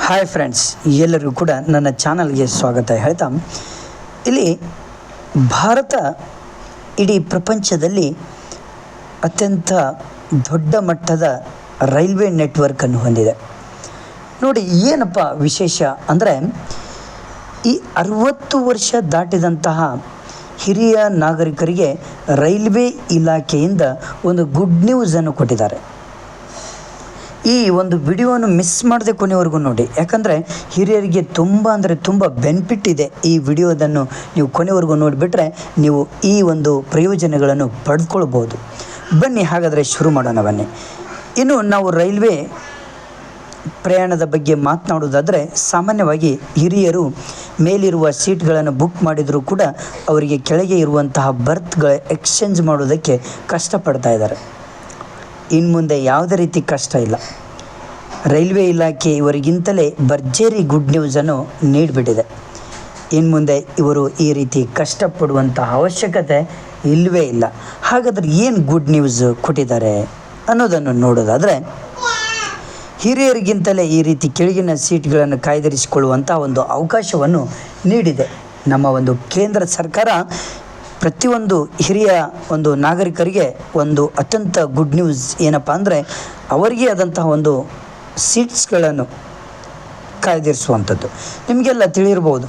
Hi friends ಎಲ್ಲರಿಗೂ ಕೂಡ ನನ್ನ ಚಾನಲ್ಗೆ ಸ್ವಾಗತ. ಹೇಳ್ತಾ, ಇಲ್ಲಿ ಭಾರತ ಇಡೀ ಪ್ರಪಂಚದಲ್ಲಿ ಅತ್ಯಂತ ದೊಡ್ಡ ಮಟ್ಟದ ರೈಲ್ವೆ ನೆಟ್ವರ್ಕನ್ನು ಹೊಂದಿದೆ. ನೋಡಿ, ಏನಪ್ಪ ವಿಶೇಷ ಅಂದರೆ, ಈ ಅರುವತ್ತು ವರ್ಷ ದಾಟಿದಂತಹ ಹಿರಿಯ ನಾಗರಿಕರಿಗೆ ರೈಲ್ವೆ ಇಲಾಖೆಯಿಂದ ಒಂದು ಗುಡ್ ನ್ಯೂಸನ್ನು ಕೊಟ್ಟಿದ್ದಾರೆ. ಈ ಒಂದು ವಿಡಿಯೋವನ್ನು ಮಿಸ್ ಮಾಡದೆ ಕೊನೆವರೆಗೂ ನೋಡಿ. ಯಾಕಂದರೆ ಹಿರಿಯರಿಗೆ ತುಂಬ ಅಂದರೆ ತುಂಬ ಬೆನಿಫಿಟ್ ಇದೆ ಈ ವಿಡಿಯೋದನ್ನು ನೀವು ಕೊನೆವರೆಗೂ ನೋಡಿಬಿಟ್ರೆ ನೀವು ಈ ಒಂದು ಪ್ರಯೋಜನಗಳನ್ನು ಪಡೆದುಕೊಳ್ಬೋದು ಬನ್ನಿ ಹಾಗಾದರೆ ಶುರು ಮಾಡೋಣ ಬನ್ನಿ. ಇನ್ನು ನಾವು ರೈಲ್ವೆ ಪ್ರಯಾಣದ ಬಗ್ಗೆ ಮಾತನಾಡೋದಾದರೆ ಸಾಮಾನ್ಯವಾಗಿ ಹಿರಿಯರು ಮೇಲಿರುವ ಸೀಟ್ಗಳನ್ನು ಬುಕ್ ಮಾಡಿದರೂ ಕೂಡ ಅವರಿಗೆ ಕೆಳಗೆ ಇರುವಂತಹ ಬರ್ತ್ಗಳ ಎಕ್ಸ್ಚೇಂಜ್ ಮಾಡೋದಕ್ಕೆ ಕಷ್ಟಪಡ್ತಾ ಇದ್ದಾರೆ. ಇನ್ನು ಮುಂದೆ ಯಾವುದೇ ರೀತಿ ಕಷ್ಟ ಇಲ್ಲ. ರೈಲ್ವೆ ಇಲಾಖೆ ಇವರಿಗಿಂತಲೇ ಭರ್ಜರಿ ಗುಡ್ ನ್ಯೂಸನ್ನು ನೀಡಿಬಿಟ್ಟಿದೆ. ಇನ್ನು ಮುಂದೆ ಇವರು ಈ ರೀತಿ ಕಷ್ಟಪಡುವಂಥ ಅವಶ್ಯಕತೆ ಇಲ್ಲವೇ ಇಲ್ಲ. ಹಾಗಾದರೆ ಏನು ಗುಡ್ ನ್ಯೂಸ್ ಕೊಟ್ಟಿದ್ದಾರೆ ಅನ್ನೋದನ್ನು ನೋಡೋದಾದರೆ, ಹಿರಿಯರಿಗಿಂತಲೇ ಈ ರೀತಿ ಕೆಳಗಿನ ಸೀಟ್ಗಳನ್ನು ಕಾಯ್ದಿರಿಸಿಕೊಳ್ಳುವಂಥ ಒಂದು ಅವಕಾಶವನ್ನು ನೀಡಿದೆ. ನಮ್ಮ ಒಂದು ಕೇಂದ್ರ ಸರ್ಕಾರ ಪ್ರತಿಯೊಂದು ಹಿರಿಯ ಒಂದು ನಾಗರಿಕರಿಗೆ ಒಂದು ಅತ್ಯಂತ ಗುಡ್ ನ್ಯೂಸ್ ಏನಪ್ಪ ಅಂದರೆ ಅವರಿಗೆ ಆದಂತಹ ಒಂದು ಸೀಟ್ಸ್ಗಳನ್ನು ಕಾಯ್ದಿರಿಸುವಂಥದ್ದು. ನಿಮಗೆಲ್ಲ ತಿಳಿರ್ಬೋದು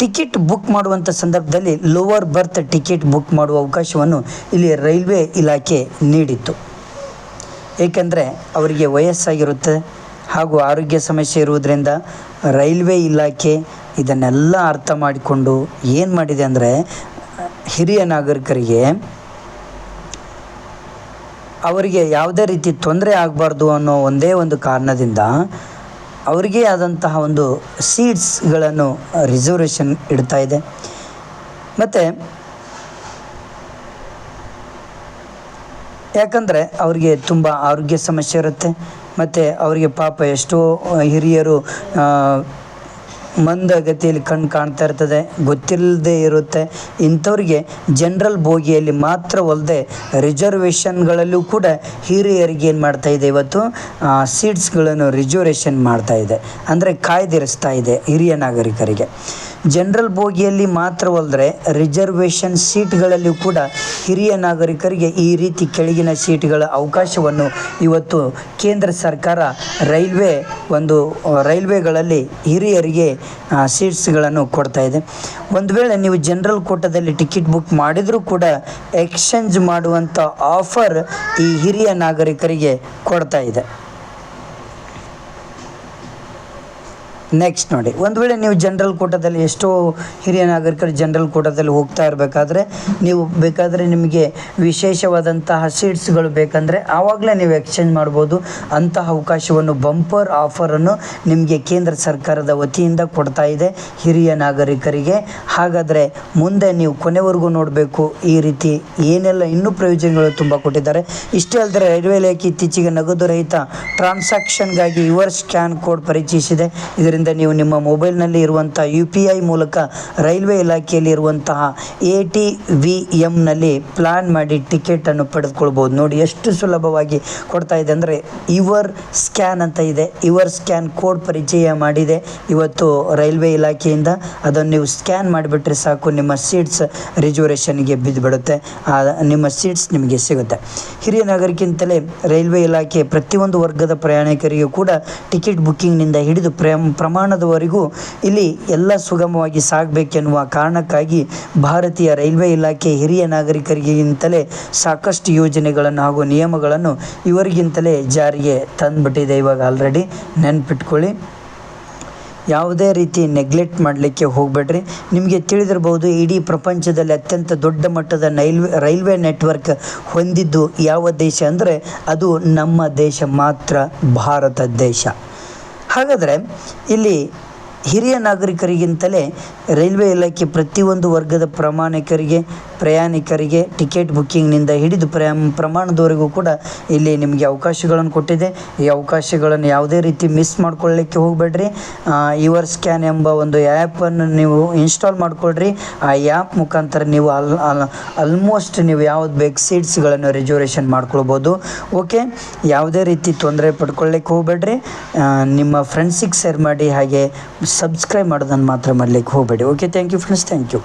ಟಿಕೆಟ್ ಬುಕ್ ಮಾಡುವಂಥ ಸಂದರ್ಭದಲ್ಲಿ ಲೋವರ್ ಬರ್ತ್ ಟಿಕೆಟ್ ಬುಕ್ ಮಾಡುವ ಅವಕಾಶವನ್ನು ಇಲ್ಲಿ ರೈಲ್ವೆ ಇಲಾಖೆ ನೀಡಿತ್ತು. ಏಕೆಂದರೆ ಅವರಿಗೆ ವಯಸ್ಸಾಗಿರುತ್ತೆ ಹಾಗೂ ಆರೋಗ್ಯ ಸಮಸ್ಯೆ ಇರುವುದರಿಂದ ರೈಲ್ವೆ ಇಲಾಖೆ ಇದನ್ನೆಲ್ಲ ಅರ್ಥ ಮಾಡಿಕೊಂಡು ಏನು ಮಾಡಿದೆ ಅಂದರೆ, ಹಿರಿಯ ನಾಗರಿಕರಿಗೆ ಅವರಿಗೆ ಯಾವುದೇ ರೀತಿ ತೊಂದರೆ ಆಗಬಾರ್ದು ಅನ್ನೋ ಒಂದೇ ಒಂದು ಕಾರಣದಿಂದ ಅವರಿಗೆ ಆದಂತಹ ಒಂದು ಸೀಟ್ಸ್ಗಳನ್ನು ರಿಸರ್ವೇಷನ್ ಇಡ್ತಾ ಇದೆ. ಮತ್ತು ಯಾಕಂದರೆ ಅವರಿಗೆ ತುಂಬ ಆರೋಗ್ಯ ಸಮಸ್ಯೆ ಇರುತ್ತೆ. ಮತ್ತು ಅವರಿಗೆ ಪಾಪ ಎಷ್ಟೋ ಹಿರಿಯರು ಮಂದಗತಿಯಲ್ಲಿ ಕಣ್ಣು ಕಾಣ್ತಾ ಇರ್ತದೆ, ಗೊತ್ತಿಲ್ಲದೆ ಇರುತ್ತೆ. ಇಂಥವ್ರಿಗೆ ಜನರಲ್ ಬೋಗಿಯಲ್ಲಿ ಮಾತ್ರವಲ್ಲದೆ ರಿಸರ್ವೇಷನ್ಗಳಲ್ಲೂ ಕೂಡ ಹಿರಿಯರಿಗೆ ಏನು ಮಾಡ್ತಾ ಇದೆ ಇವತ್ತು? ಸೀಟ್ಸ್ಗಳನ್ನು ರಿಸರ್ವೇಷನ್ ಮಾಡ್ತಾ ಇದೆ. ಅಂದರೆ ಕಾಯ್ದಿರಿಸ್ತಾ ಇದೆ ಹಿರಿಯ ನಾಗರಿಕರಿಗೆ. ಜನರಲ್ ಬೋಗಿಯಲ್ಲಿ ಮಾತ್ರವಲ್ಲದೆ ರಿಸರ್ವೇಷನ್ ಸೀಟ್ಗಳಲ್ಲೂ ಕೂಡ ಹಿರಿಯ ನಾಗರಿಕರಿಗೆ ಈ ರೀತಿ ಕೆಳಗಿನ ಸೀಟ್ಗಳ ಅವಕಾಶವನ್ನು ಇವತ್ತು ಕೇಂದ್ರ ಸರ್ಕಾರ ರೈಲ್ವೆ ಒಂದು, ರೈಲ್ವೆಗಳಲ್ಲಿ ಹಿರಿಯರಿಗೆ ಸೀಟ್ಸ್ಗಳನ್ನು ಕೊಡ್ತಾ ಇದೆ. ಒಂದು ವೇಳೆ ನೀವು ಜನರಲ್ ಕೋಟದಲ್ಲಿ ಟಿಕೆಟ್ ಬುಕ್ ಮಾಡಿದರೂ ಕೂಡ ಎಕ್ಸ್ಚೇಂಜ್ ಮಾಡುವಂಥ ಆಫರ್ ಈ ಹಿರಿಯ ನಾಗರಿಕರಿಗೆ ಕೊಡ್ತಾ ಇದೆ. ನೆಕ್ಸ್ಟ್ ನೋಡಿ, ಒಂದು ವೇಳೆ ನೀವು ಜನರಲ್ ಕೋಟದಲ್ಲಿ ಎಷ್ಟೋ ಹಿರಿಯ ನಾಗರಿಕರು ಜನರಲ್ ಕೋಟದಲ್ಲಿ ಹೋಗ್ತಾ ಇರಬೇಕಾದ್ರೆ, ನೀವು ಬೇಕಾದರೆ ನಿಮಗೆ ವಿಶೇಷವಾದಂತಹ ಸೀಟ್ಸ್ಗಳು ಬೇಕಂದರೆ ಆವಾಗಲೇ ನೀವು ಎಕ್ಸ್ಚೇಂಜ್ ಮಾಡ್ಬೋದು. ಅಂತಹ ಅವಕಾಶವನ್ನು ಬಂಪರ್ ಆಫರನ್ನು ನಿಮಗೆ ಕೇಂದ್ರ ಸರ್ಕಾರದ ವತಿಯಿಂದ ಕೊಡ್ತಾ ಇದೆ ಹಿರಿಯ ನಾಗರಿಕರಿಗೆ. ಹಾಗಾದರೆ ಮುಂದೆ ನೀವು ಕೊನೆವರೆಗೂ ನೋಡಬೇಕು ಈ ರೀತಿ ಏನೆಲ್ಲ ಇನ್ನೂ ಪ್ರಯೋಜನಗಳು ತುಂಬ ಕೊಟ್ಟಿದ್ದಾರೆ. ಇಷ್ಟೇ ಅಲ್ಲದೆ ರೈಲ್ವೆ ಇಲಾಖೆ ಇತ್ತೀಚೆಗೆ ನಗದು ರಹಿತ ಟ್ರಾನ್ಸಾಕ್ಷನ್ಗಾಗಿ ಯುವರ್ ಸ್ಕ್ಯಾನ್ ಕೋಡ್ ಪರಿಚಯಿಸಿದೆ. ಇದರಿಂದ ನೀವು ನಿಮ್ಮ ಮೊಬೈಲ್ನಲ್ಲಿ ಇರುವಂಥ ಯು ಪಿ ಐ ಮೂಲಕ ರೈಲ್ವೆ ಇಲಾಖೆಯಲ್ಲಿ ಇರುವಂತಹ ಎ ಟಿ ವಿ ಎಂನಲ್ಲಿ ಪ್ಲಾನ್ ಮಾಡಿ ಟಿಕೆಟನ್ನು ಪಡೆದುಕೊಳ್ಬೋದು ನೋಡಿ ಎಷ್ಟು ಸುಲಭವಾಗಿ ಕೊಡ್ತಾ ಇದೆ ಅಂದರೆ ಇವರ್ ಸ್ಕ್ಯಾನ್ ಅಂತ ಇದೆ. ಇವರ್ ಸ್ಕ್ಯಾನ್ ಕೋಡ್ ಪರಿಚಯ ಮಾಡಿದೆ. ಇವತ್ತು ರೈಲ್ವೆ ಇಲಾಖೆಯಿಂದ ಅದನ್ನು ನೀವು ಸ್ಕ್ಯಾನ್ ಮಾಡಿಬಿಟ್ರೆ ಸಾಕು, ನಿಮ್ಮ ಸೀಟ್ಸ್ ರಿಸರ್ವೇಷನ್ಗೆ ಬಿದ್ದುಬಿಡುತ್ತೆ. ನಿಮ್ಮ ಸೀಟ್ಸ್ ನಿಮಗೆ ಸಿಗುತ್ತೆ. ಹಿರಿಯ ನಾಗರಿಕಿಂತಲೇ ರೈಲ್ವೆ ಇಲಾಖೆ ಪ್ರತಿಯೊಂದು ವರ್ಗದ ಪ್ರಯಾಣಿಕರಿಗೂ ಕೂಡ ಟಿಕೆಟ್ ಬುಕ್ಕಿಂಗ್ನಿಂದ ಹಿಡಿದು ಪ್ರಮ್ ಪ್ರಮಾಣದವರೆಗೂ ಇಲ್ಲಿ ಎಲ್ಲ ಸುಗಮವಾಗಿ ಸಾಗಬೇಕೆನ್ನುವ ಕಾರಣಕ್ಕಾಗಿ ಭಾರತೀಯ ರೈಲ್ವೆ ಇಲಾಖೆ ಹಿರಿಯ ನಾಗರಿಕರಿಗಿಂತಲೇ ಸಾಕಷ್ಟು ಯೋಜನೆಗಳನ್ನು ಹಾಗೂ ನಿಯಮಗಳನ್ನು ಇವರಿಗಿಂತಲೇ ಜಾರಿಗೆ ತಂದುಬಿಟ್ಟಿದೆ ಇವಾಗ ಆಲ್ರೆಡಿ ನೆನ್ಪಿಟ್ಕೊಳ್ಳಿ. ಯಾವುದೇ ರೀತಿ ನೆಗ್ಲೆಕ್ಟ್ ಮಾಡಲಿಕ್ಕೆ ಹೋಗಬೇಡ್ರಿ. ನಿಮಗೆ ತಿಳಿದಿರಬಹುದು ಇಡೀ ಪ್ರಪಂಚದಲ್ಲಿ ಅತ್ಯಂತ ದೊಡ್ಡ ಮಟ್ಟದ ನೈಲ್ವೆ, ರೈಲ್ವೆ ನೆಟ್ವರ್ಕ್ ಹೊಂದಿದ್ದು ಯಾವ ದೇಶ ಅಂದರೆ ಅದು ನಮ್ಮ ದೇಶ ಮಾತ್ರ, ಭಾರತ ದೇಶ. ಹಾಗಾದರೆ ಇಲ್ಲಿ ಹಿರಿಯ ನಾಗರಿಕರಿಗಿಂತಲೇ ರೈಲ್ವೆ ಇಲಾಖೆ ಪ್ರತಿಯೊಂದು ವರ್ಗದ ಪ್ರಾಮಾಣಿಕರಿಗೆ ಪ್ರಯಾಣಿಕರಿಗೆ ಟಿಕೆಟ್ ಬುಕ್ಕಿಂಗ್ನಿಂದ ಹಿಡಿದು ಪ್ರಮಾಣದವರೆಗೂ ಕೂಡ ಇಲ್ಲಿ ನಿಮಗೆ ಅವಕಾಶಗಳನ್ನು ಕೊಟ್ಟಿದೆ. ಈ ಅವಕಾಶಗಳನ್ನು ಯಾವುದೇ ರೀತಿ ಮಿಸ್ ಮಾಡ್ಕೊಳ್ಳಿಕ್ಕೆ ಹೋಗಬೇಡ್ರಿ. ಯುವರ್ ಸ್ಕ್ಯಾನ್ ಎಂಬ ಒಂದು ಆ್ಯಪನ್ನು ನೀವು ಇನ್ಸ್ಟಾಲ್ ಮಾಡಿಕೊಳ್ಳ್ರಿ ಆ ಆ್ಯಪ್ ಮುಖಾಂತರ ನೀವು ಅಲ್ ಆಲ್ಮೋಸ್ಟ್ ನೀವು ಯಾವ್ದು ಬೇಕು ಸೀಟ್ಸ್ಗಳನ್ನು ರಿಸರ್ವೇಷನ್ ಮಾಡ್ಕೊಳ್ಬೋದು. ಓಕೆ? ಯಾವುದೇ ರೀತಿ ತೊಂದರೆ ಪಡ್ಕೊಳ್ಳಿಕ್ಕೆ ಹೋಗಬೇಡ್ರಿ. ನಿಮ್ಮ ಫ್ರೆಂಡ್ಸಿಗೆ ಶೇರ್ ಮಾಡಿ ಹಾಗೆ ಸಬ್ಸ್ಕ್ರೈಬ್ ಮಾಡೋದನ್ನು ಮಾತ್ರ ಮಾಡಲಿಕ್ಕೆ ಹೋಗಬೇಡಿ. Okay? Thank you friends. Thank you.